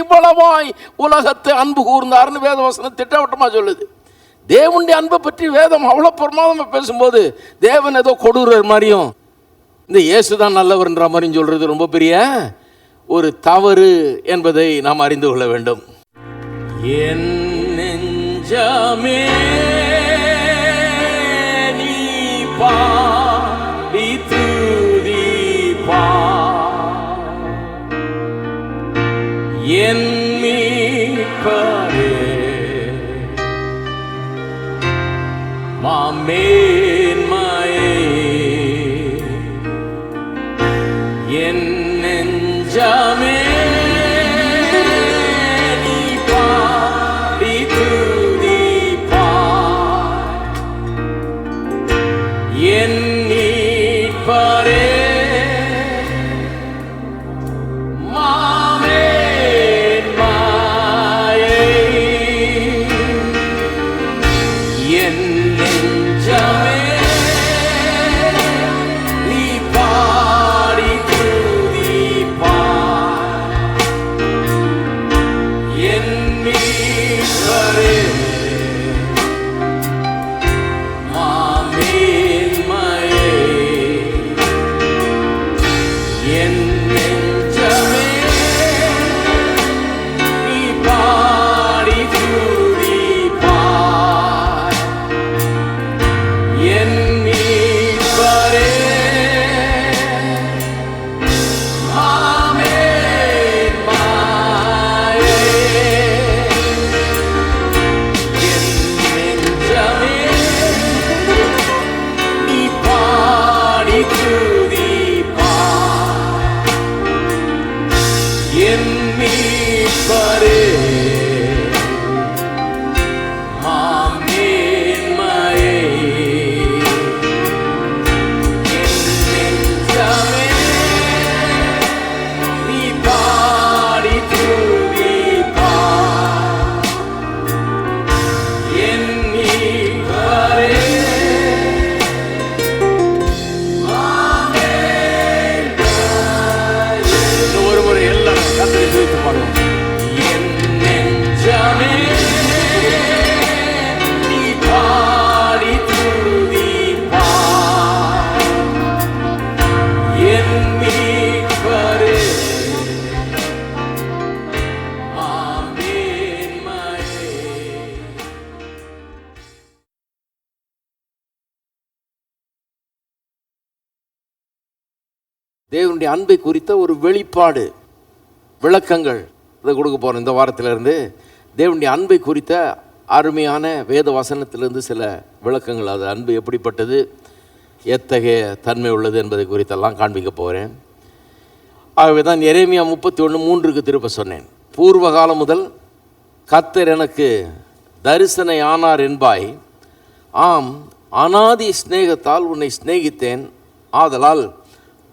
இவ்வளவாய் உலகத்தை அன்பு கூர்ந்தார்னு வேதவசனம் திட்டவட்டமாக சொல்லுது. தேவனுடைய அன்பை பற்றி வேதம் அவ்வளோ பிரமாதமாக பேசும்போது தேவன் ஏதோ கொடுறர் மாதிரியும் இந்த இயேசு தான் நல்லவர்ன்ற மாதிரியும் சொல்கிறது ரொம்ப பெரிய ஒரு தவறு என்பதை நாம் அறிந்து கொள்ள வேண்டும். என் நெஞ்சமே நீ பா என் நெஞ்சமே நீ தேவனுடைய அன்பை குறித்த ஒரு வெளிப்பாடு விளக்கங்கள் இதை கொடுக்க போகிறோம் இந்த வாரத்திலிருந்து. தேவனுடைய அன்பை குறித்த அருமையான வேத வசனத்திலிருந்து சில விளக்கங்கள். அது அன்பு எப்படிப்பட்டது எத்தகைய தன்மை உள்ளது என்பதை குறித்தெல்லாம் காண்பிக்க போகிறேன் ஆகவே தான் எரேமியா முப்பத்தி ஒன்று மூன்றுக்கு திருப்ப சொன்னேன். பூர்வ காலம் முதல் கத்தர் எனக்கு தரிசனை ஆனார் என்பாய் ஆம் அனாதி சிநேகத்தால் உன்னை சிநேகித்தேன் ஆதலால்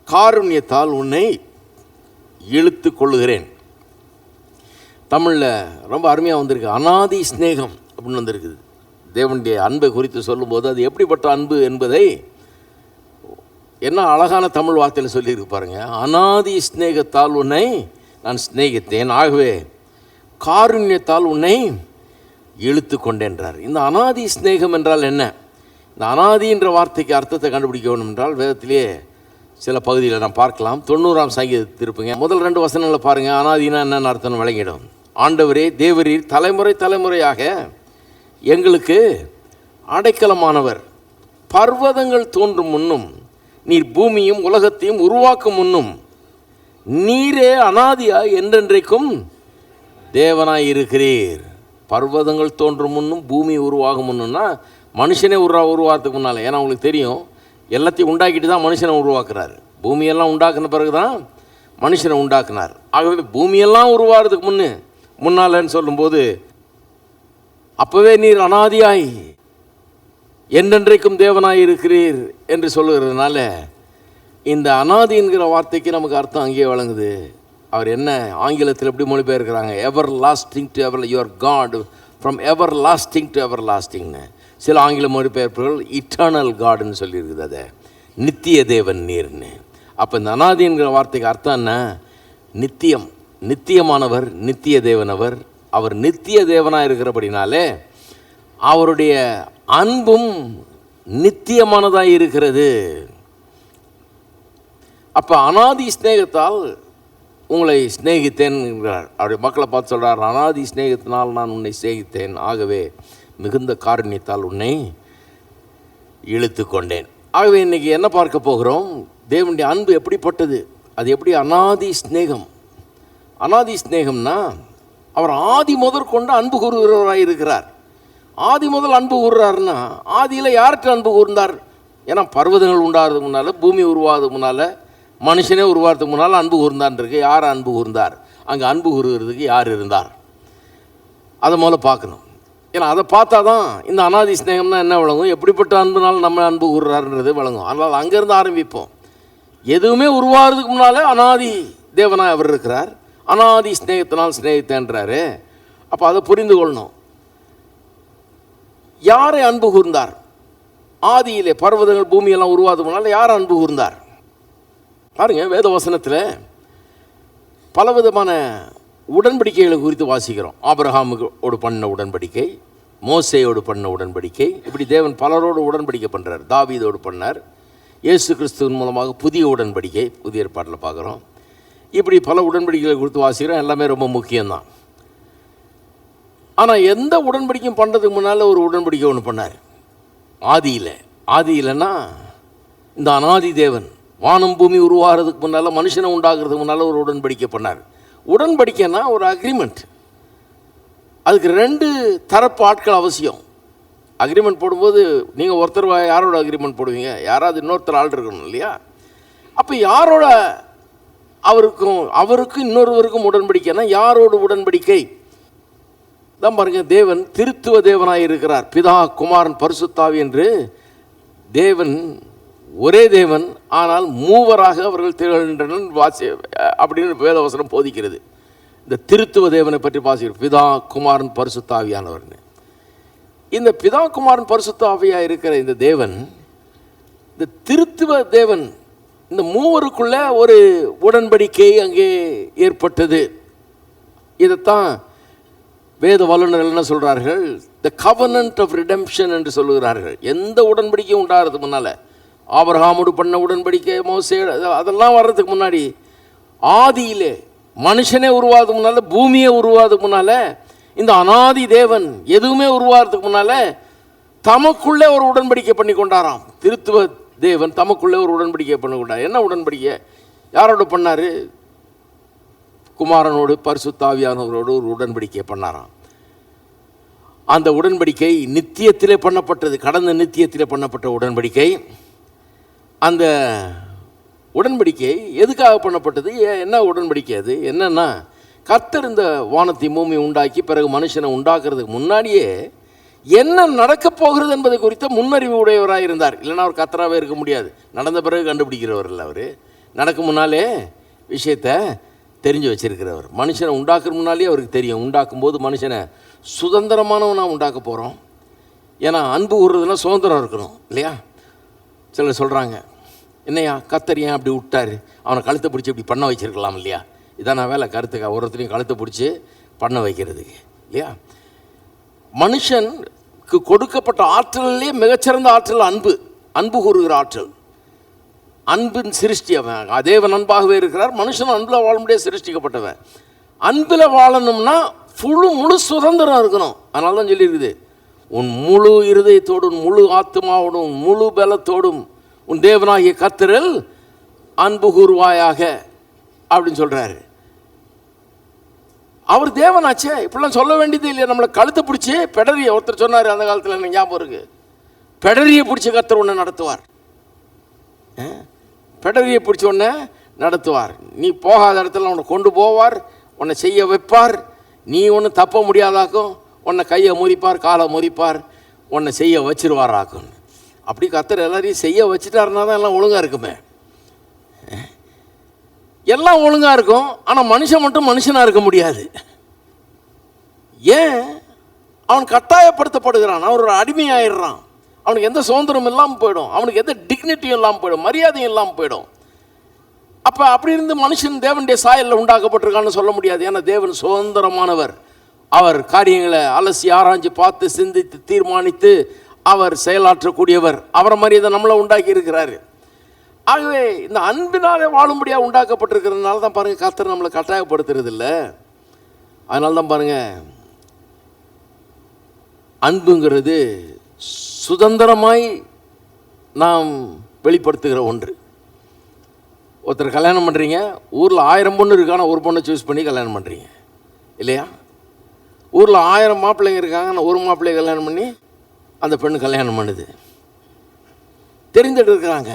காருண்யத்தால் உன்னை இழுத்து கொள்ளுகிறேன். தமிழில் ரொம்ப அருமையாக வந்திருக்கு அனாதி சிநேகம் அப்படின்னு வந்திருக்குது. தேவனுடைய அன்பை குறித்து சொல்லும்போது அது எப்படிப்பட்ட அன்பு என்பதை என்ன அழகான தமிழ் வார்த்தையில் சொல்லியிருக்கு பாருங்க அனாதி ஸ்நேகத்தால் உன்னை நான் சிநேகித்தேன் ஆகவே காருண்யத்தால் உன்னை இழுத்து கொண்டேன்றார் இந்த அனாதி ஸ்நேகம் என்றால் என்ன? இந்த அனாதின்ற வார்த்தைக்கு அர்த்தத்தை கண்டுபிடிக்க வேண்டும் என்றால் வேதத்திலேயே சில பகுதியில் நாம் பார்க்கலாம். தொண்ணூறாம் சங்கீதத்தை திருப்புங்க. முதல் ரெண்டு வசனங்களை பாருங்கள் அனாதினா என்னென்ன அர்த்தம் வழங்கிடும் ஆண்டவரே தேவரீர் தலைமுறை தலைமுறையாக எங்களுக்கு அடைக்கலமானவர். பர்வதங்கள் தோன்றும் முன்னும் நீர் பூமியும் உலகத்தையும் உருவாக்கும் முன்னும் நீரே அனாதியாய் என்றென்றைக்கும் தேவனாய் இருக்கிறீர் பர்வதங்கள் தோன்றும் முன்னும் பூமி உருவாகும் முன்னும்னா மனுஷனே உருவா உருவாகிறதுக்கு முன்னால். ஏன்னா உங்களுக்கு தெரியும் எல்லாத்தையும் உண்டாக்கிட்டு தான் மனுஷனை உருவாக்குறாரு. பூமியெல்லாம் உண்டாக்குன பிறகு தான் மனுஷனை உண்டாக்குனார். ஆகவே பூமியெல்லாம் உருவாகிறதுக்கு முன்னு முன்னாலன்னு சொல்லும்போது அப்போவே நீர் அனாதியாய் என்றென்றைக்கும் தேவனாய் இருக்கிறீர் என்று சொல்லுகிறதுனால இந்த அனாதி என்கிற வார்த்தைக்கு நமக்கு அர்த்தம் அங்கேயே வழங்குது அவர் என்ன ஆங்கிலத்தில் எப்படி மொழிபெயர்க்கிறாங்க? Everlasting to ever your God from everlasting to ever லாஸ்டிங்னு சில ஆங்கில மொழிபெயர்ப்புகள் இட்டர்னல் காடுன்னு சொல்லியிருக்குது அதை. நித்திய தேவன் நீர்னு. அப்போ இந்த அனாதிங்கிற வார்த்தைக்கு அர்த்தம் என்ன? நித்தியம். நித்தியமானவர் நித்திய தேவனவர் அவர் நித்திய தேவனாக இருக்கிறபடினாலே அவருடைய அன்பும் நித்தியமானதாக இருக்கிறது. அப்போ அனாதி ஸ்நேகத்தால் உங்களை சிநேகித்தேன் என்கிறார் அவருடைய மக்களை பார்த்து சொல்கிறார் அனாதி ஸ்நேகத்தினால் நான் உன்னை சிநேகித்தேன். ஆகவே மிகுந்த காரணியத்தால் உன்னை இழுத்து கொண்டேன் ஆகவே இன்னைக்கு என்ன பார்க்க போகிறோம்? தேவனுடைய அன்பு எப்படிப்பட்டது? அது எப்படி அனாதி சிநேகம்? அனாதி ஸ்நேகம்னா அவர் ஆதி முதற் கொண்டு அன்பு கூறுகிறவராக இருக்கிறார். ஆதி முதல் அன்பு கூறுறாருன்னா ஆதியில் யார்கிட்ட அன்பு கூர்ந்தார்? ஏன்னா பர்வதங்கள் உண்டாகிறதுக்கு முன்னால் பூமி உருவாகிறதுக்கு முன்னால் மனுஷனே உருவாகிறதுக்கு முன்னால் அன்பு கூர்ந்தான்னு இருக்கு. யார் அன்பு கூர்ந்தார்? அங்கே அன்பு கூறுகிறதுக்கு யார் இருந்தார்? அதை முதல்ல பார்க்கணும். ஏன்னா அதை பார்த்தா தான் இந்த அனாதி ஸ்நேகம்னா என்ன விளங்கும்? எப்படிப்பட்ட அன்புனாலும் நம்ம அன்பு கூறுறாருன்றது விளங்கும். அதனால் அங்கேருந்து ஆரம்பிப்போம். எதுவுமே உருவாகிறதுக்கு முன்னாலே அனாதி தேவனாக அவர் இருக்கிறார். அனாதி ஸ்நேகத்தினால் ஸ்நேகித்தேன்றாரு அப்போ அதை புரிந்து கொள்ளணும். யாரை அன்பு கூர்ந்தார்? ஆதியிலே பர்வதங்கள் பூமியெல்லாம் உருவாது முன்னால் யார் அன்பு கூர்ந்தார்? பாருங்கள் வேத வசனத்தில் பலவிதமான உடன்படிக்கைகளை குறித்து வாசிக்கிறோம். ஆபிரகாமுக்கு பண்ண உடன்படிக்கை மோசையோடு பண்ண உடன்படிக்கை இப்படி தேவன் பலரோடு உடன்படிக்கை பண்ணுறார் தாவீதோடு பண்ணார். இயேசு கிறிஸ்துவின் மூலமாக புதிய உடன்படிக்கை புதிய ஏற்பாட்டில் பார்க்குறோம். இப்படி பல உடன்படிக்கைகளை குறித்து வாசிக்கிறோம். எல்லாமே ரொம்ப முக்கியம்தான். ஆனால் எந்த உடன்படிக்கையும் பண்ணுறதுக்கு முன்னால் ஒரு உடன்படிக்கை ஒன்று பண்ணார். ஆதியில். ஆதியிலன்னா இந்த அனாதி தேவன் வானம் பூமி உருவாகிறதுக்கு முன்னால் மனுஷனை உண்டாகிறதுக்கு முன்னால் ஒரு உடன்படிக்கை பண்ணார். உடன்படிக்கைன்னா ஒரு அக்ரிமெண்ட் அதுக்கு ரெண்டு தரப்பு ஆட்கள் அவசியம். அக்ரிமெண்ட் போடும்போது நீங்கள் ஒருத்தர் யாரோட அக்ரிமெண்ட் போடுவீங்க? யாராவது இன்னொருத்தர் ஆள் இருக்கணும் இல்லையா? அப்போ யாரோட அவருக்கும் அவருக்கும் இன்னொருவருக்கும் உடன்படிக்கைன்னா யாரோட உடன்படிக்கை? தான் பாருங்க தேவன் திருத்துவ தேவனாக இருக்கிறார். பிதா குமாரன் பரிசுத்தாவி என்று தேவன் ஒரே தேவன் ஆனால் மூவராக அவர்கள் திகழ்கின்றனர் வாசி அப்படின்னு வேதவசனம் போதிக்கிறது. இந்த திருத்துவ தேவனை பற்றி வாசிக்கிறோம் பிதா குமாரன் பரிசுத்தாவியானவர்னு இந்த பிதா குமாரன் பரிசுத்தாவியாக இருக்கிற இந்த தேவன் இந்த திருத்துவ தேவன் இந்த மூவருக்குள்ள ஒரு உடன்படிக்கை அங்கே ஏற்பட்டது. இதைத்தான் வேத வல்லுநர்கள் என்ன சொல்கிறார்கள் த கவர்னன்ட் ஆஃப் ரிடெம்ஷன் என்று சொல்லுகிறார்கள். எந்த உடன்படிக்கையும் உண்டாகிறதுக்கு முன்னால் ஆபரகாமோடு பண்ண உடன்படிக்கை மோசே அதெல்லாம் வர்றதுக்கு முன்னாடி ஆதியிலே மனுஷனே உருவாதுக்கு முன்னால் பூமியை உருவாதுக்கு முன்னால் இந்த அனாதி தேவன் எதுவுமே உருவாகிறதுக்கு முன்னால் தமக்குள்ளே ஒரு உடன்படிக்கை பண்ணி கொண்டாராம். திருத்துவ தேவன் தமக்குள்ளே ஒரு உடன்படிக்கை பண்ணி கொண்டார். என்ன உடன்படிக்கை? யாரோட பண்ணார்? குமாரனோடு பரிசுத்தாவியானவரோடு ஒரு உடன்படிக்கை பண்ணாராம். அந்த உடன்படிக்கை நித்தியத்திலே பண்ணப்பட்டது கடந்த நித்தியத்திலே பண்ணப்பட்ட உடன்படிக்கை. அந்த உடன்படிக்கை எதுக்காக பண்ணப்பட்டது? ஏ- என்ன உடன்படிக்கை அது? என்னன்னா கர்த்தர் இந்த வானத்தை பூமி உண்டாக்கி பிறகு மனுஷனை உண்டாக்குறதுக்கு முன்னாடியே என்ன நடக்கப் போகிறது என்பது குறித்த முன்னறிவு உடையவராக இருந்தார். இல்லைன்னா அவர் கத்தராகவே இருக்க முடியாது. நடந்த பிறகு கண்டுபிடிக்கிறவர் இல்லை அவர். நடக்கும் முன்னாலே விஷயத்தை தெரிஞ்சு வச்சிருக்கிறவர். மனுஷனை உண்டாக்குற முன்னாலே அவருக்கு தெரியும். உண்டாக்கும் போது மனுஷனை சுதந்திரமானவனாக உண்டாக்க போகிறோம் ஏன்னா அன்பு கூறுறதுனா சுதந்திரம் இருக்கணும் இல்லையா? சிலர் சொல்கிறாங்க என்னையா கத்தர் ஏன் அப்படி விட்டாரு? அவனை கழுத்தை பிடிச்சி இப்படி பண்ண வச்சிருக்கலாம் இல்லையா? இதான் நான் வேலை கருத்துக்கா ஒருத்தரையும் கழுத்தை பிடிச்சி பண்ண வைக்கிறதுக்கு இல்லையா? மனுஷனுக்கு கொடுக்கப்பட்ட ஆற்றலிலே மிகச்சிறந்த ஆற்றல் அன்பு. அன்பு கூறுகிற ஆற்றல். அன்பின் சிருஷ்டி அவன். அதேவன் அன்பாகவே இருக்கிறார். மனுஷன் அன்பில் வாழ முடியாது சிருஷ்டிக்கப்பட்டவன். அன்பில் வாழணும்னா முழு முழு சுதந்திரம் இருக்கணும். அதனால தான் சொல்லியிருக்குது உன் முழு இருதயத்தோடும் முழு ஆத்மாவோடும் முழு பலத்தோடும் உன் தேவனாகிய கத்திரல் அன்பு கூறுவாயாக அப்படின்னு சொல்கிறாரு அவர் தேவனாச்சே இப்படிலாம் சொல்ல வேண்டியது இல்லையா நம்மளை கழுத்தை பிடிச்சி பெடரிய ஒருத்தர் சொன்னார் அந்த காலத்தில் எனக்கு ஞாபகம் இருக்கு. பெடரியை பிடிச்ச கர்த்தர் ஒன்று நடத்துவார். பெடரியை பிடிச்ச உடனே நடத்துவார். நீ போகாத இடத்துல உன்னை கொண்டு போவார் உன்னை செய்ய வைப்பார். நீ ஒன்றும் தப்ப முடியாதாக்கும் உன்னை கையை முறிப்பார் காலை முறிப்பார் உன்னை செய்ய வச்சிருவாராக்கும். அப்படி கத்தர் எல்லாரையும் செய்ய வச்சுட்டாருனா தான் எல்லாம் ஒழுங்காக இருக்குமே. எல்லாம் ஒழுங்காக இருக்கும் ஆனால் மனுஷன் மட்டும் மனுஷனாக இருக்க முடியாது. ஏன்? அவன் கட்டாயப்படுத்தப்படுகிறான் அவன் ஒரு அடிமையாயிடுறான். அவனுக்கு எந்த சுதந்திரம் இல்லாமல் போயிடும் அவனுக்கு எந்த டிக்னிட்டியும் இல்லாமல் போயிடும் மரியாதையும் இல்லாமல் போயிடும். அப்போ அப்படி இருந்து மனுஷன் தேவனுடைய சாயலில் உண்டாக்கப்பட்டிருக்கான்னு சொல்ல முடியாது. ஏன்னா தேவன் சுதந்திரமானவர். அவர் காரியங்களை அலசி ஆராய்ஞ்சு பார்த்து சிந்தித்து தீர்மானித்து அவர் செயலாற்றக்கூடியவர். அவரை மாதிரி இதை நம்மளை உண்டாக்கி இருக்கிறாரு. ஆகவே இந்த அன்பினாலே வாழும்படியாக உண்டாக்கப்பட்டிருக்கிறதுனால தான் பாருங்கள் கத்தர் நம்மளை கட்டாயப்படுத்துறது இல்லை அதனால தான் பாருங்கள் அன்புங்கிறது சுதந்திரமாய் நாம் வெளிப்படுத்துகிற ஒன்று. ஒருத்தர் கல்யாணம் பண்ணுறீங்க ஊரில் ஆயிரம் பொண்ணு இருக்கான ஒரு பொண்ணை சூஸ் பண்ணி கல்யாணம் பண்ணுறீங்க இல்லையா? ஊரில் ஆயிரம் மாப்பிள்ளைங்க இருக்காங்க நான் ஒரு மாப்பிள்ளைய கல்யாணம் பண்ணி அந்த பெண்ணு கல்யாணம் பண்ணுது. தெரிந்தெடுக்கிறாங்க.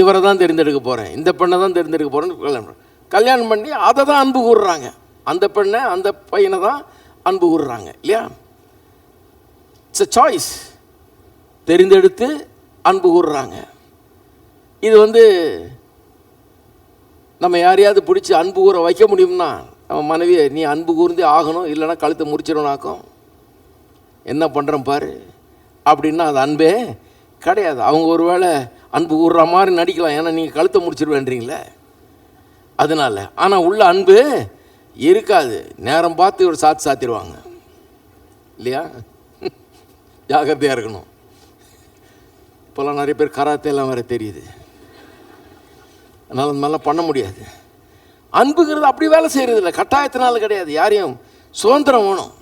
இவரை தான் தெரிந்தெடுக்க போகிறேன் இந்த பெண்ணை தான் தெரிந்தெடுக்க போகிறேன்னு கல்யாணம் கல்யாணம் பண்ணி அதை தான் அன்பு கூறுறாங்க. அந்த பெண்ணை அந்த பையனை தான் அன்பு கூறுறாங்க. இல்லையா? இட்ஸ் அ சாய்ஸ் தெரிந்தெடுத்து அன்பு கூறுறாங்க. இது வந்து நம்ம யாரையாவது பிடிச்சி அன்பு கூற வைக்க முடியும்னா நம்ம மனைவியை நீ அன்பு கூர்ந்தே ஆகணும். இல்லைன்னா கழுத்தை முறிச்சிடணும்னாக்கும் என்ன பண்ணுறேன் பாரு. அப்படின்னா அது அன்பே கிடையாது. அவங்க ஒருவேளை அன்பு கூறுற மாதிரி நடிக்கலாம். ஏன்னா நீங்கள் கழுத்தை முடிச்சிருவேன்றீங்களே. அதனால. ஆனால் உள்ள அன்பு இருக்காது. நேரம் பார்த்து ஒரு சாத்து சாத்திடுவாங்க. இல்லையா? ஜாகிரதையாக இருக்கணும். இப்போல்லாம் நிறைய பேர் கராத்தே எல்லாம் வேறு தெரியுது. அதனால் அந்த மாதிரிலாம் பண்ண முடியாது. அன்புங்கிறது அப்படி வேலை செய்கிறது இல்லை கட்டாயத்தினால கிடையாது. யாரையும் சுதந்திரம் வேணும்.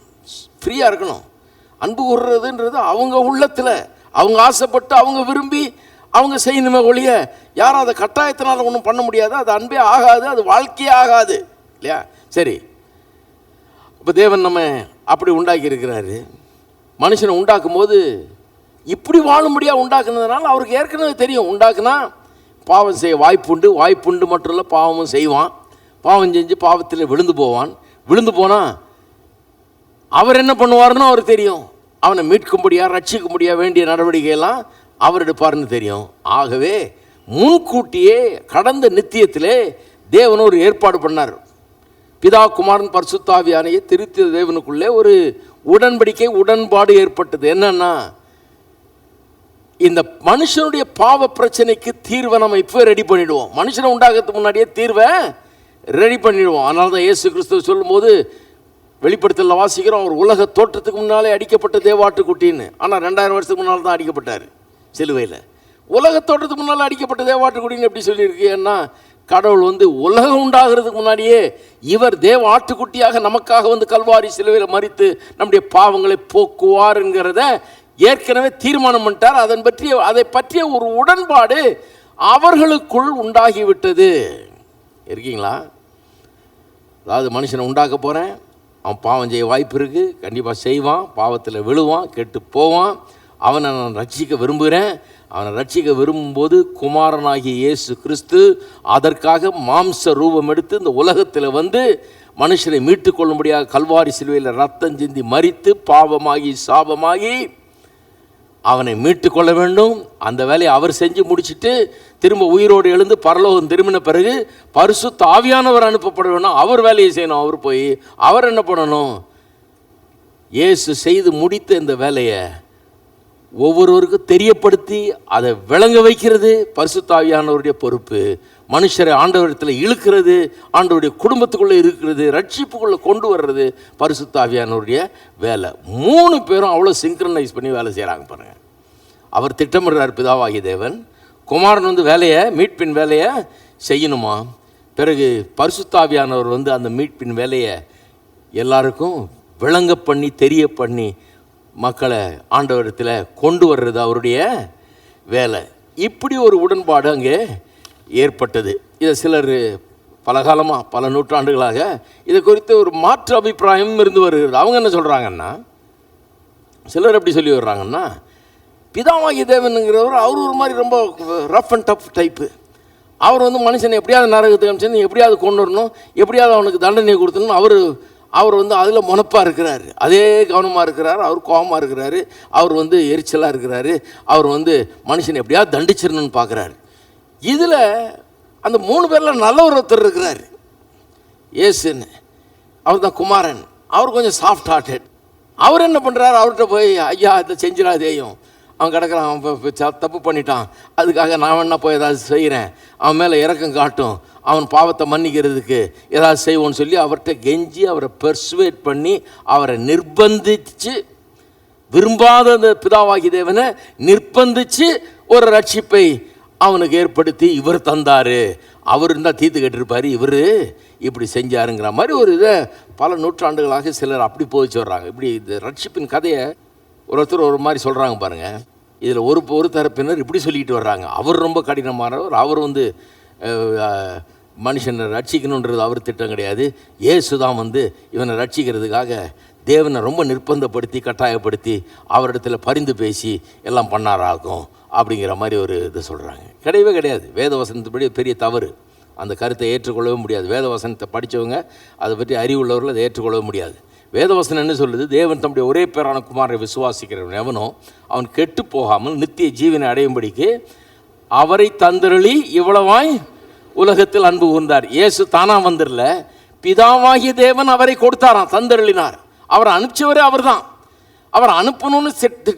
ஃப்ரீயாக இருக்கணும். அன்பு கூறுறதுன்றது அவங்க உள்ளத்தில். அவங்க ஆசைப்பட்டு அவங்க விரும்பி அவங்க செய்யணுமே ஒழிய யாரும் அதை கட்டாயத்தினால ஒன்றும் பண்ண முடியாது. அது அன்பே ஆகாது அது வாழ்க்கையே ஆகாது. இல்லையா? சரி. இப்போ தேவன் நம்ம அப்படி உண்டாக்கி இருக்கிறாரு. மனுஷனை உண்டாக்கும் போது இப்படி வாழும்படியாக உண்டாக்குனதுனால அவருக்கு ஏற்கனவே தெரியும். உண்டாக்குனா பாவம் செய்ய வாய்ப்புண்டு. வாய்ப்புண்டு மட்டும் இல்லை பாவமும் செய்வான். பாவம் செஞ்சு பாவத்தில் விழுந்து போவான். விழுந்து போனால் அவர் என்ன பண்ணுவார்னு அவர் தெரியும். அவனை மீட்கும்படியா ரட்சிக்கும்படியா வேண்டிய நடவடிக்கையெல்லாம் அவர் எடுப்பார்னு தெரியும். ஆகவே முன்கூட்டியே கடந்த நித்தியத்திலே தேவன் ஒரு ஏற்பாடு பண்ணார். பிதா குமாரன் பரிசுத்தாவியானையை திருத்த தேவனுக்குள்ளே ஒரு உடன்படிக்கை உடன்பாடு ஏற்பட்டது. என்னன்னா இந்த மனுஷனுடைய பாவ பிரச்சனைக்கு தீர்வை நம்ம இப்போ ரெடி பண்ணிடுவோம். மனுஷனை உண்டாகிறதுக்கு முன்னாடியே தீர்வை ரெடி பண்ணிடுவோம். அதனால தான் இயேசு கிறிஸ்துவ சொல்லும்போது வெளிப்படுத்தல வாசிக்கிறோம். அவர் உலக தோற்றத்துக்கு முன்னாலே அடிக்கப்பட்ட தேவாட்டுக்குட்டின்னு ஆனால் ரெண்டாயிரம் வருஷத்துக்கு முன்னால் தான் அடிக்கப்பட்டார் சிலுவையில். உலக தோற்றத்துக்கு முன்னால் அடிக்கப்பட்ட தேவாட்டுக்குட்டின்னு எப்படி சொல்லியிருக்கு ஏன்னா கடவுள் வந்து உலகம் உண்டாகிறதுக்கு முன்னாடியே இவர் தேவ ஆட்டுக்குட்டியாக நமக்காக வந்து கல்வாரி சிலுவையில் மறித்து நம்முடைய பாவங்களை போக்குவாருங்கிறத ஏற்கனவே தீர்மானம் பண்ணிட்டார். அதன் பற்றிய அதை பற்றிய ஒரு உடன்பாடு அவர்களுக்குள் உண்டாகிவிட்டது. இருக்கீங்களா? அதாவது மனுஷனை உண்டாக்க போகிறேன் அவன் பாவம் செய்ய வாய்ப்பு இருக்குது கண்டிப்பாக செய்வான். பாவத்தில் விழுவான். கெட்டு போவான். அவனை நான் ரட்சிக்க விரும்புகிறேன். அவனை ரட்சிக்க விரும்பும்போது குமாரனாகிய இயேசு கிறிஸ்து அதற்காக மாம்ச ரூபம் எடுத்து இந்த உலகத்தில் வந்து மனுஷனை மீட்டுக்கொள்ளும்படியாக கல்வாரி சிலுவையில் ரத்தம் சிந்தி மறித்து பாவமாகி சாபமாகி அவனை மீட்டு கொள்ள வேண்டும். அந்த வேலையை அவர் செஞ்சு முடிச்சுட்டு திரும்ப உயிரோடு எழுந்து பரலோகம் திரும்பின பிறகு பரிசு தாவியானவர் அனுப்பப்பட வேணும். அவர் வேலையை செய்யணும். அவர் போய் அவர் என்ன பண்ணணும்? இயேசு செய்து முடித்த இந்த வேலையை ஒவ்வொருவருக்கும் தெரியப்படுத்தி அதை விளங்க வைக்கிறது. பரிசுத்தாவியானவருடைய பொறுப்பு. மனுஷரை ஆண்டவரத்தில் இழுக்கிறது. ஆண்டவருடைய குடும்பத்துக்குள்ளே இருக்கிறது. ரட்சிப்புக்குள்ளே கொண்டு வர்றது பரிசுத்தாவியானவருடைய வேலை. மூணு பேரும் அவ்வளோ சிங்க்ரனைஸ் பண்ணி வேலை செய்கிறாங்க பாருங்கள் அவர் திட்டமிடுறார் பிதாவாகிய தேவன். குமாரன் வந்து வேலையை மீட்பின் வேலையை செய்யணுமா? பிறகு பரிசுத்தாவியானவர் வந்து அந்த மீட்பின் வேலையை எல்லாருக்கும் விளங்க பண்ணி தெரிய பண்ணி மக்களை ஆண்டவரத்தில் கொண்டு வர்றது அவருடைய வேலை. இப்படி ஒரு உடன்பாடு அங்கே ஏற்பட்டது. இதை சிலர் பல காலமாக பல நூற்றாண்டுகளாக இதை குறித்து ஒரு மாற்று அபிப்பிராயம் இருந்து வருகிறது. அவங்க என்ன சொல்கிறாங்கன்னா சிலர் எப்படி சொல்லி வர்றாங்கன்னா பிதாவாகிய தேவனுங்கிறவர் அவர் ஒரு மாதிரி ரொம்ப ரஃப் அண்ட் டஃப் டைப்பு அவர் வந்து மனுஷனை எப்படியாவது நரகத்துக்கு அமிச்சு எப்படியாவது கொண்டு வரணும் எப்படியாவது அவனுக்கு தண்டனை கொடுத்தணும் அவர் அவர் வந்து அதில் முனப்பாக இருக்கிறார். அதே கவனமாக இருக்கிறார் அவர் கோபமாக இருக்கிறாரு அவர் வந்து எரிச்சலாக இருக்கிறாரு அவர் வந்து மனுஷனை எப்படியாவது தண்டிச்சிடணும்னு பார்க்குறாரு இதில் அந்த மூணு பேரில் நல்ல ஒருத்தர் இருக்கிறார். ஏசுன்னு அவர் தான் குமாரன். அவர் கொஞ்சம் சாஃப்ட் ஹார்ட்டட் அவர் என்ன பண்ணுறாரு அவர்கிட்ட போய் ஐயா இதை செஞ்சிடாதேயும். அவன் கிடக்குறான் அவன் தப்பு பண்ணிட்டான். அதுக்காக நான் வேணா போய் ஏதாவது செய்கிறேன் அவன் மேலே இறக்கம் காட்டும். அவன் பாவத்தை மன்னிக்கிறதுக்கு ஏதாவது செய்வோன்னு சொல்லி அவர்கிட்ட கெஞ்சி அவரை பெர்சுவேட் பண்ணி அவரை நிர்பந்திச்சு விரும்பாத அந்த பிதாவாகி தேவனை நிர்பந்திச்சு ஒரு ரட்சிப்பை அவனுக்கு ஏற்படுத்தி இவர் தந்தார். அவர் இருந்தால் தீர்த்து கேட்டிருப்பாரு. இவர் இப்படி செஞ்சாருங்கிற மாதிரி ஒரு இதை பல நூற்றாண்டுகளாக சிலர் அப்படி போதிச்சு வர்றாங்க. இப்படி இந்த ரட்சிப்பின் கதையை ஒருத்தர் ஒரு மாதிரி சொல்கிறாங்க பாருங்கள் இதில் ஒரு ஒரு தரப்பினர் இப்படி சொல்லிட்டு வர்றாங்க. அவர் ரொம்ப கடினமானவர். அவர் வந்து மனுஷனை ரட்சிக்கணுன்றது அவர் திட்டம் கிடையாது. இயேசு தான் வந்து இவனை ரட்சிக்கிறதுக்காக தேவனை ரொம்ப நிர்பந்தப்படுத்தி கட்டாயப்படுத்தி அவரிடத்துல பரிந்து பேசி எல்லாம் பண்ணாராகும் அப்படிங்கிற மாதிரி ஒரு இது சொல்கிறாங்க கிடையவே கிடையாது. வேத வசனத்துப்படி பெரிய தவறு. அந்த கருத்தை ஏற்றுக்கொள்ளவே முடியாது. வேத வசனத்தை படித்தவங்க அதை பற்றி அறிவுள்ளவர்கள் அதை ஏற்றுக்கொள்ளவே முடியாது. வேதவசனம் என்ன சொல்லுது? தேவன் தம்முடைய ஒரே பேரான குமாரை விசுவாசிக்கிறவன் எவனோ அவன் கெட்டு போகாமல் நித்திய ஜீவனை அடையும்படிக்கு அவரை தந்திரளி இவ்வளவாய் உலகத்தில் அன்பு கூர்ந்தார் இயேசு தானா வந்துடல பிதாவாகிய தேவன் அவரை கொடுத்தாராம் தந்தருளினார். அவரை அனுப்பிச்சவரே அவர்தான். அவர் அனுப்பணும்னு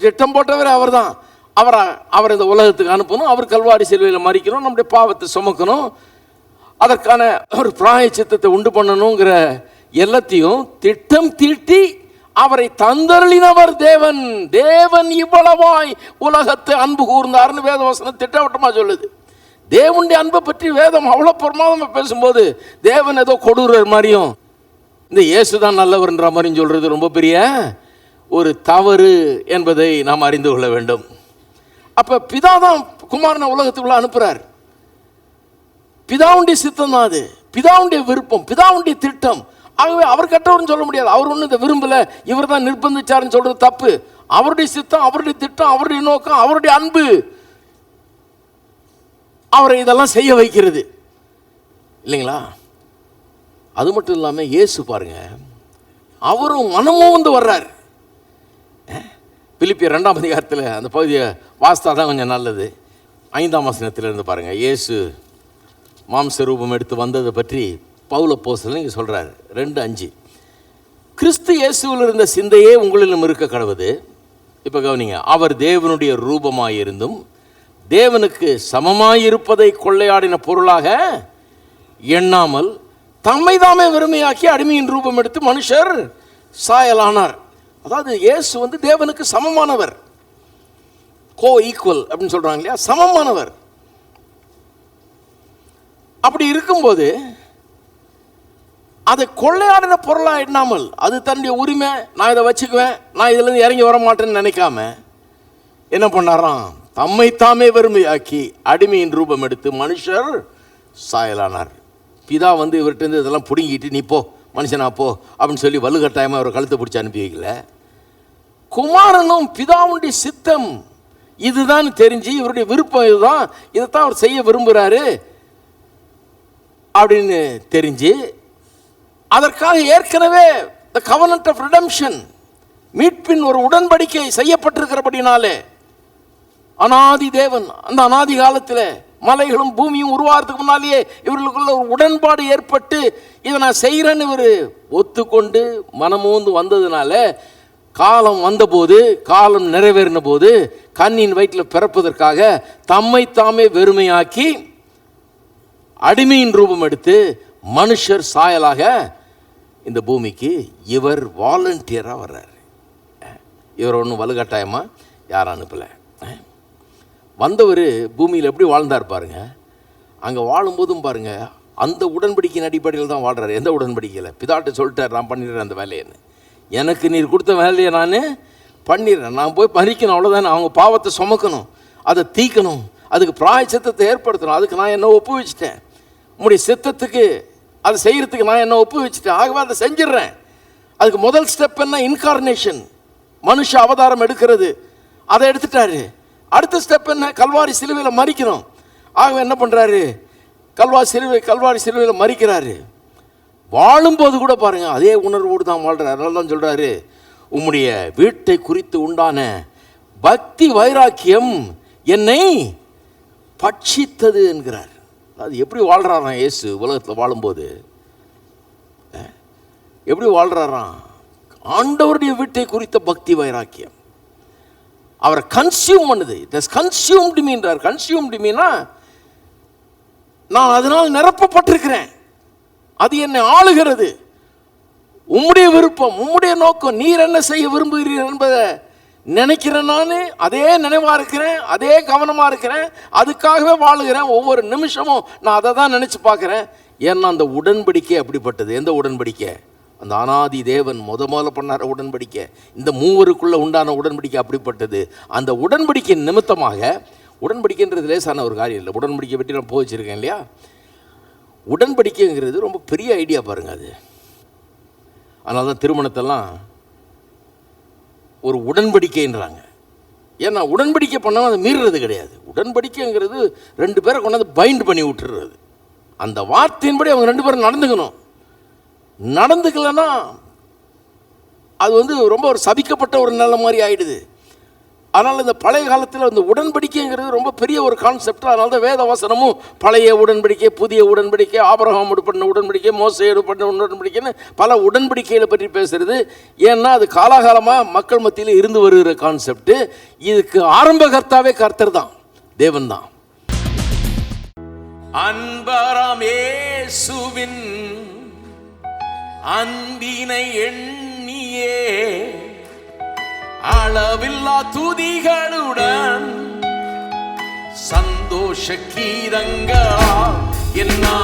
திட்டம் போட்டவரே அவர்தான். அவரை அவர் இந்த உலகத்துக்கு அனுப்பணும். அவர் கல்வாரி செல்வையில் மறிக்கணும் நம்முடைய பாவத்தை சுமக்கணும். அதற்கான ஒரு பிராய சித்தத்தை உண்டு பண்ணணுங்கிற எல்லாத்தையும் திட்டம் தீட்டி அவரை தந்தருளினவர் தேவன். தேவன் இவ்வளவாய் உலகத்தை அன்பு கூர்ந்தார்னு வேதவசனம் திட்டவட்டமாக சொல்லுது. தேவனுடைய அன்பை பற்றி வேதம் அவ்வளோ பிரமாதமாக பேசும்போது தேவன் ஏதோ கொடூரர் மாதிரியும் இந்த இயேசு தான் நல்லவர்ன்ற மாதிரியும் சொல்கிறது ரொம்ப பெரிய ஒரு தவறு என்பதை நாம் அறிந்து கொள்ள வேண்டும். அப்போ பிதா தான் குமாரனை உலகத்துக்குள்ள அனுப்புகிறார் பிதாவுடைய சித்தம் தான் அது. பிதாவுடைய விருப்பம் பிதாவுடைய திட்டம். ஆகவே அவர் கற்றவர்னு சொல்ல முடியாது. அவர் ஒன்றும் இதை விரும்பல. இவர் தான் நிர்பந்திச்சாருன்னு சொல்கிறது தப்பு. அவருடைய சித்தம் அவருடைய திட்டம் அவருடைய நோக்கம் அவருடைய அன்பு. அவரை இதெல்லாம் செய்ய வைக்கிறது. இல்லைங்களா? அது மட்டும் இல்லாமல் இயேசு பாருங்க அவரும் மனமும் வந்து வர்றார். பிலிப்பிய ரெண்டாம் அதிகாரத்தில் அந்த பகுதியை வாஸ்தா தான் கொஞ்சம் நல்லது. ஐந்தாம் வசனத்திலிருந்து இருந்து இயேசு மாம்ச ரூபம் எடுத்து வந்ததை பற்றி பவுல போஸ்தலன் இங்கே சொல்கிறார் ரெண்டு அஞ்சு. கிறிஸ்து இயேசுவில் இருந்த சிந்தையே உங்களிலும் இருக்க கடவுது. இப்போ கவனிங்க அவர் தேவனுடைய ரூபமாக இருந்தும் தேவனுக்கு சமமாயிருப்பதை கொள்ளையாடின பொருளாக எண்ணாமல் தம்மை தாமே வெறுமையாக்கி அடிமையின் ரூபம் எடுத்து மனுஷர் சாயலானார். அதாவது இயேசு வந்து தேவனுக்கு சமமானவர். கோ ஈக்குவல் அப்படின்னு சொல்கிறாங்க இல்லையா? சமமானவர். அப்படி இருக்கும்போது அதை கொள்ளையாடின பொருளாக எண்ணாமல் அது தன்னுடைய உரிமை நான் இதை வச்சுக்குவேன் நான் இதுலேருந்து இறங்கி வர மாட்டேன்னு நினைக்காம என்ன பண்ணாராம்? தம்மை தாமே வெறுமையாக்கி அடிமையின் ரூபம் எடுத்து மனுஷர் சாயலானார். பிதா வந்து இவர்கிட்ட இதெல்லாம் பிடுங்கிட்டு நீ போ மனுஷனா போ அப்படின்னு சொல்லி வலுக்கட்டாயமாக அவர் கழுத்தை பிடிச்சி அனுப்பி வைக்கல குமாரனும் பிதாவுடைய சித்தம் இதுதான் தெரிஞ்சு இவருடைய விருப்பம் இதுதான் இதைத்தான் அவர் செய்ய விரும்புகிறாரு அப்படின்னு தெரிஞ்சு அதற்காக ஏற்கனவே த கவர்னட் ஆஃப் ரிடம்ஷன் மீட்பின் ஒரு உடன்படிக்கை செய்யப்பட்டிருக்கிறபடினாலே அனாதி தேவன். அந்த அனாதி காலத்தில் மலைகளும் பூமியும் உருவாகிறதுக்கு முன்னாலேயே இவர்களுக்குள்ள ஒரு உடன்பாடு ஏற்பட்டு இதை நான் செய்கிறேன்னு இவர் ஒத்துக்கொண்டு மனமோந்து வந்ததுனால காலம் வந்தபோது காலம் நிறைவேறின போது கண்ணின் வயிற்றில் பிறப்பதற்காக தம்மை தாமே வெறுமையாக்கி அடிமையின் ரூபம் எடுத்து மனுஷர் சாயலாக இந்த பூமிக்கு இவர் வாலண்டியராக வர்றார். இவர் ஒன்றும் வலுக்கட்டாயமாக யாரும் அனுப்பலை. வந்தவர் பூமியில் எப்படி வாழ்ந்தார் பாருங்க. அங்கே வாழும்போதும் பாருங்க அந்த உடன்படிக்கையின் அடிப்படையில் தான் வாழ்கிறார் எந்த உடன்படிக்கையில்? பிதாட்ட சொல்லிட்டார் நான் பண்ணிடுறேன் அந்த வேலையன்னு. எனக்கு நீர் கொடுத்த வேலையை நான் பண்ணிடுறேன். நான் போய் பறிக்கணும் அவ்வளோதானே அவங்க பாவத்தை சுமக்கணும் அதை தீக்கணும் அதுக்கு பிராய சித்தத்தை ஏற்படுத்தணும். அதுக்கு நான் என்ன ஒப்பு வச்சுட்டேன்? உங்களுடைய சித்தத்துக்கு அதை செய்கிறதுக்கு நான் என்ன ஒப்பு வச்சுட்டேன்? ஆகவே அதை செஞ்சிடுறேன். அதுக்கு முதல் ஸ்டெப் என்ன? இன்கார்னேஷன் மனுஷ அவதாரம் எடுக்கிறது. அதை எடுத்துட்டாரு. அடுத்த ஸ்டெப் என்ன? கல்வாரி சிலுவையில் மறிக்கணும். ஆகவே என்ன பண்ணுறாரு கல்வாரி சிலுவை கல்வாரி சிலுவையில் மறிக்கிறாரு. வாழும்போது கூட பாருங்கள் அதே உணர்வோடு தான் வாழ்கிறார் அதனால தான் சொல்கிறாரு உம்முடைய வீட்டை குறித்து உண்டான பக்தி வைராக்கியம் என்னை பட்சித்தது என்கிறார். அது எப்படி வாழ்கிறாராம் இயேசு உலகத்தில் வாழும்போது? எப்படி வாழ்கிறாராம் ஆண்டவருடைய வீட்டை குறித்த பக்தி வைராக்கியம். அவரை கன்சியூம் பண்ணுது. இட் கன்சியூம்டு மீன்றார் கன்சியூம்டு மீனா நான் அதனால் நிரப்பப்பட்டிருக்கிறேன். அது என்னை ஆளுகிறது. உம்முடைய விருப்பம் உம்முடைய நோக்கம் நீர் என்ன செய்ய விரும்புகிறீர் என்பதை நினைக்கிறேன் நான். அதே நினைவாக இருக்கிறேன் அதே கவனமாக இருக்கிறேன் அதுக்காகவே வாழுகிறேன். ஒவ்வொரு நிமிஷமும் நான் அதை தான் நினச்சி பார்க்குறேன். ஏன்னா அந்த உடன்படிக்கை அப்படிப்பட்டது. எந்த உடன்படிக்கை? அந்த அனாதி தேவன் முத முதல்ல பண்ணார உடன்படிக்கை. இந்த மூவருக்குள்ளே உண்டான உடன்படிக்கை அப்படிப்பட்டது. அந்த உடன்படிக்கை நிமித்தமாக உடன்படிக்கைன்றது லேசான ஒரு காரியம் இல்லை. உடன்படிக்கை பற்றி நான் போச்சிருக்கேன் இல்லையா? உடன்படிக்கைங்கிறது ரொம்ப பெரிய ஐடியா பாருங்கள் அது. அதனால தான் திருமணத்தெல்லாம் ஒரு உடன்படிக்கைன்றாங்க. ஏன்னா உடன்படிக்கை பண்ணால் அதை மீறுறது கிடையாது. உடன்படிக்கைங்கிறது ரெண்டு பேரை கொண்டாந்து பைண்ட் பண்ணி விட்டுறது. அந்த வார்த்தையின்படி அவங்க ரெண்டு பேரும் நடந்துக்கணும். நடந்துக்கலன்னா அது வந்து ரொம்ப ஒரு சபிக்கப்பட்ட ஒரு நிலை மாதிரி ஆகிடுது அதனால் இந்த பழைய காலத்தில் அந்த உடன்படிக்கைங்கிறது ரொம்ப பெரிய ஒரு கான்செப்ட் அதனால தான் வேத வசனமும் பழைய உடன்படிக்கை புதிய உடன்படிக்கை ஆபரகம் பண்ண உடன்படிக்கை மோசையோடு பண்ண உடன்படிக்கைன்னு பல உடன்படிக்கைகளை பற்றி பேசுகிறது ஏன்னா அது காலாகாலமாக மக்கள் மத்தியில் இருந்து வருகிற கான்செப்ட்டு இதுக்கு ஆரம்ப கர்த்தாவே கர்த்தர் தான் தேவன் தான். அன்பராம் இயேசுவின் அன்பினை எண்ணியே. அளவில்லா துதிகளுடன் சந்தோஷ கீதங்களா என்ன